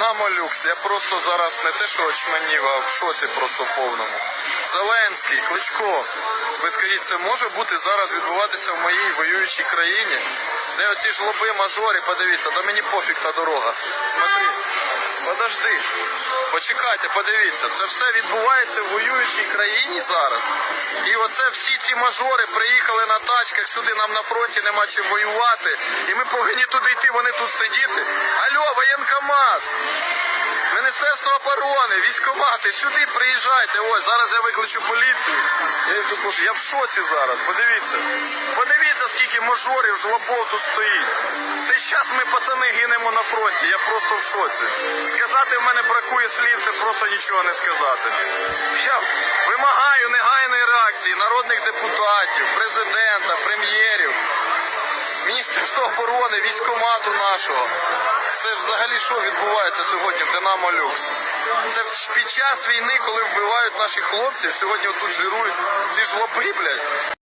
Динамо Люкс. Я просто зараз не те, що очманів, а в шоці просто повному. Зеленський, Кличко. Ви скажіть, це може бути зараз відбуватися в моїй воюючій країні? Де оці жлоби мажорі, подивіться, да мені пофіг та дорога. Смотри. Подожди. Почекайте, подивіться, це все відбувається в воюючій країні зараз. І оце всі ці мажори приїхали на тачках, сюди нам на фронті нема чим воювати. І ми повинні туди йти, вони тут сидіти. Алло! Міністерство оборони, військомати, сюди приїжджайте. Ось зараз я викличу поліцію. Я, я в шоці зараз. Подивіться. Подивіться, скільки мажорів, жлобов тут стоїть. Цей час ми пацани гинемо на фронті. Я просто в шоці. Сказати в мене бракує слів, це просто нічого не сказати. Я вимагаю негайної реакції народних депутатів, президента, прем'єрів. Міністерство оборони, військомату нашого. Це взагалі що відбувається сьогодні в Динамо Люкс? Це під час війни, коли вбивають наших хлопців, сьогодні отут жирують ці жлоби, блядь.